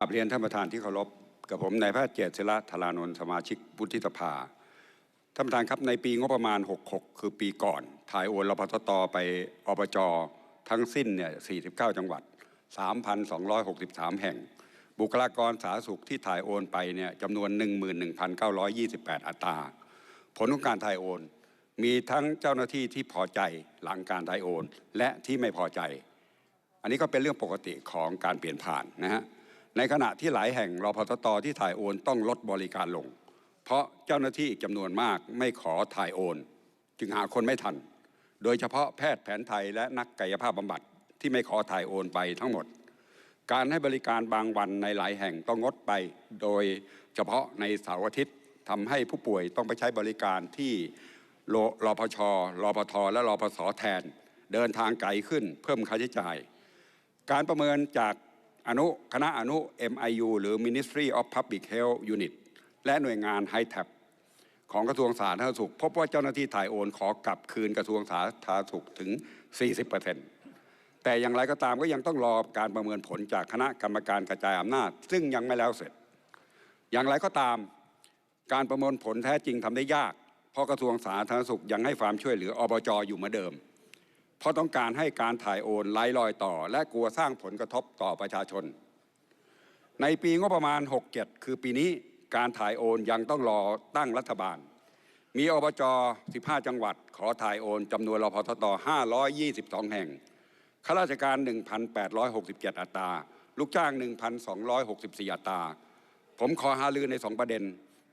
กราบเรียนท่านประธานที่เคารพกับผมนายแพทย์เจษฎธารานนท์สมาชิกวุฒิสภาท่านประธานครับในปีงบประมาณ 66 คือปีก่อน ถ่ายโอนรพทตไปอบจทั้งสิ้นเนี่ย 49 จังหวัด 3,263 แห่ง บุคลากรสาธารณสุขที่ถ่ายโอนไปเนี่ยจำนวน 11,928 อัตรา ผลของการถ่ายโอน มีทั้งเจ้าหน้าที่ที่พอใจหลังการถ่ายโอน และที่ไม่พอใจ อันนี้ก็เป็นเรื่องปกติของการเปลี่ยนผ่านนะฮะ ในขณะที่หลายแห่งรพทตที่ถ่ายโอนต้องลดบริการลง เพราะเจ้าหน้าที่อีกจำนวนมากไม่ขอถ่ายโอน จึงหาคนไม่ทัน โดยเฉพาะแพทย์แผนไทยและนักกายภาพบำบัดที่ไม่ขอถ่ายโอนไปทั้งหมด การให้บริการบางวันในหลายแห่งต้องงดไป โดยเฉพาะในเสาร์อาทิตย์ทำให้ผู้ป่วยต้องไปใช้บริการที่รรพชรพทและรพสแทน เดินทางไกลขึ้นเพิ่มค่าใช้จ่าย การประเมินจาก อนุคณะอนุ MIU หรือ Ministry of Public Health Unit และหน่วยงาน h i t e p ของกระทรวงสาธารณสุข พบว่าเจ้าหน้าที่ถ่ายโอนขอกลับคืนกระทรวงสาธารณสุขถึง 40%แต่อย่างไรก็ตามก็ยังต้องรอการประเมินผลจากคณะกรรมการกระจายอำนาจ ซึ่งยังไม่แล้วเสร็จ อย่างไรก็ตาม การประเมินผลแท้จริงทำได้ยาก เพราะกระทรวงสาธารณสุขยังให้ความช่วยเหลืออบจอยู่เหมือนเดิม เพราะต้องการให้การถ่ายโอนไร้รอยต่อ และกลัวสร้างผลกระทบต่อประชาชน ในปีงบประมาณ 67 คือปีนี้การถ่ายโอนยังต้องรอตั้งรัฐบาล มีอบจ 15 จังหวัด ขอถ่ายโอนจำนวนรพทต522 แห่งข้าราชการ 1,867 อัตรา ลูกจ้าง 1,264 อัตรา ผมขอหาลือในสองประเด็น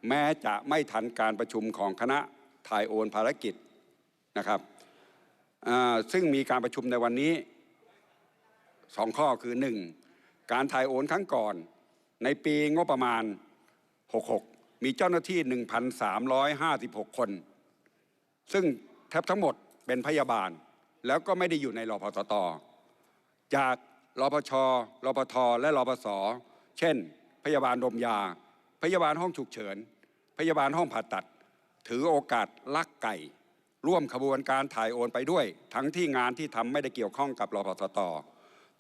แม้จะไม่ทันการประชุมของคณะถ่ายโอนภารกิจนะครับ ซึ่งมีการประชุมในวันนี้สองข้อคือหนึ่งการถ่ายโอนครั้งก่อน ในปีงบประมาณ 66 มีเจ้าหน้าที่ 1,356 คน ซึ่งแทบทั้งหมดเป็นพยาบาล แล้วก็ไม่ได้อยู่ในรพสต จากรพชรพทและรพสเช่น พยาบาลดมยา พยาบาลห้องฉุกเฉิน พยาบาลห้องผ่าตัด ถือโอกาสลักไก่ ร่วมขบวนการถ่ายโอนไปด้วย ทั้งที่งานที่ทำไม่ได้เกี่ยวข้องกับรพสต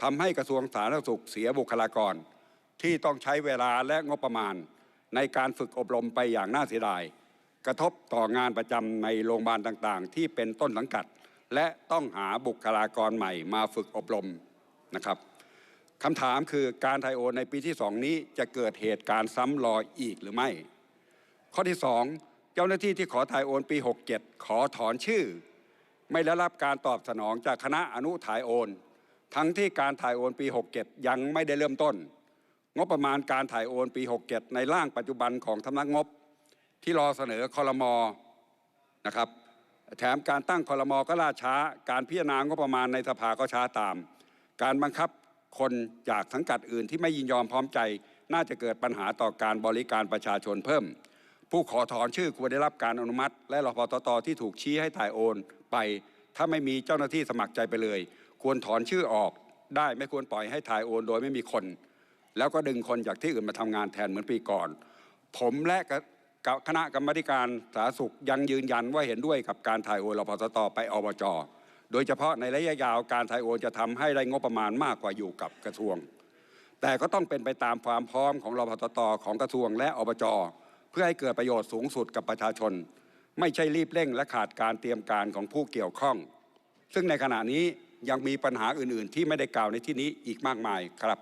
ทำให้กระทรวงสาธารณสุขเสียบุคลากร ที่ต้องใช้เวลาและงบประมาณ ในการฝึกอบรมไปอย่างน่าเสียดาย กระทบต่องานประจำในโรงพยาบาลต่างๆ ที่เป็นต้นสังกัด และต้องหาบุคลากรใหม่มาฝึกอบรมนะครับคำถามคือการถ่ายโอนในปีที่สองนี้จะเกิดเหตุการณ์ซ้ำรอยอีกหรือไม่ ข้อที่สอง เจ้าหน้าที่ที่ขอถ่ายโอนปี 67 ขอถอนชื่อ ไม่ได้รับการตอบสนองจากคณะอนุถ่ายโอน ทั้งที่การถ่ายโอนปี 67 ยังไม่ได้เริ่มต้น งบประมาณการถ่ายโอนปี 67 ในร่างปัจจุบันของทำนักงบ ที่รอเสนอคอรมอนะครับแถมการตั้งคอรมอก็ล่าช้า การพิจารณางบประมาณในสภาก็ช้าตาม การบังคับคนจากสังกัดอื่นที่ไม่ยินยอมพร้อมใจ น่าจะเกิดปัญหาต่อการบริการประชาชนเพิ่ม ผู้ขอถอนชื่อควรได้รับการอนุมัติ และรพตตที่ถูกชี้ให้ถ่ายโอนไป ถ้าไม่มีเจ้าหน้าที่สมัครใจไปเลย ควรถอนชื่อออกได้ไม่ควรปล่อยให้ถ่ายโอนโดยไม่มีคน แล้วก็ดึงคนจากที่อื่นมาทำงานแทนเหมือนปีก่อน ผมและกับคณะกรรมการสาธารณสุขยังยืนยันว่าเห็นด้วยกับการถ่ายโอนรพสตไปอบจโดยเฉพาะในระยะยาวการถ่ายโอนจะทำให้ได้งบประมาณมากกว่าอยู่กับกระทรวง แต่ก็ต้องเป็นไปตามความพร้อมของรพสตของกระทรวงและอบจ พื่อให้เกิดประโยชน์สูงสุดกับประชาชน ไม่ใช่รีบเร่งและขาดการเตรียมการของผู้เกี่ยวข้อง ซึ่งในขณะนี้ยังมีปัญหาอื่น ๆ ที่ไม่ได้กล่าวในที่นี้อีกมากมายครับ